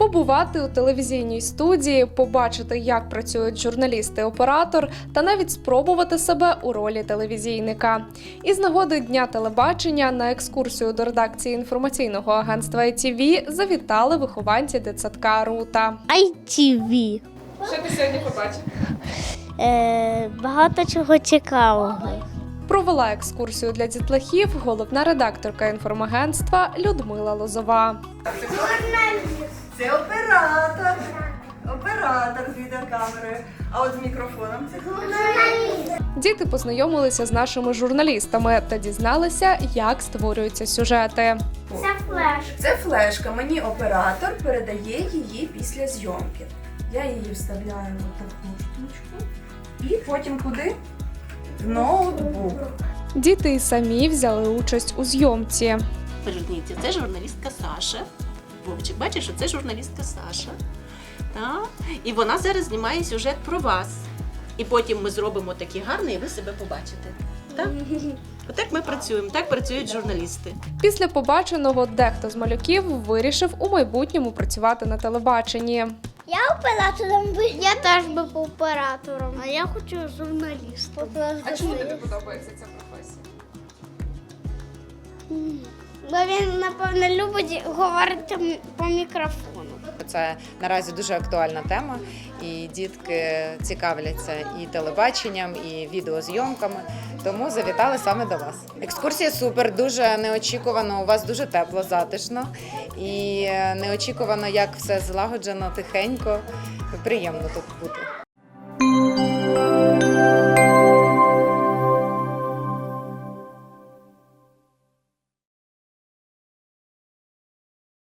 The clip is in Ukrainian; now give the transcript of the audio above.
побувати у телевізійній студії, побачити, як працюють журналіст і оператор, та навіть спробувати себе у ролі телевізійника. Із нагоди дня телебачення на екскурсію до редакції інформаційного агентства ITV завітали вихованці дитсадка Рута. ITV. Що ти сьогодні побачив? Е, багато чого цікавого. Провела екскурсію для дітлахів головна редакторка інформагентства Людмила Лозова. Оператор. Відеокамерою. А от з мікрофоном це? Діти познайомилися з нашими журналістами та дізналися, як створюються сюжети. Це флеш. Це флешка. Мені оператор передає її після зйомки. Я її вставляю в таку штучку. І потім куди? В ноутбук. Діти самі взяли участь у зйомці. Поверніться, це журналістка Саша. Вовчик, бачиш, що це журналістка Саша. Так? І вона зараз знімає сюжет про вас. І потім ми зробимо такий гарний, і ви себе побачите. Так? Отак ми працюємо, так працюють журналісти. Після побаченого дехто з малюків вирішив у майбутньому працювати на телебаченні. Я оператором би. Я теж би був оператором. А я хочу журналістом. А чому тобі подобається ця професія? Бо він, напевно, любить говорити по мікрофону. Це наразі дуже актуальна тема, і дітки цікавляться і телебаченням, і відеозйомками. Тому завітали саме до вас. Екскурсія супер, дуже неочікувано. У вас дуже тепло, затишно і неочікувано, як все злагоджено, тихенько. Приємно тут бути.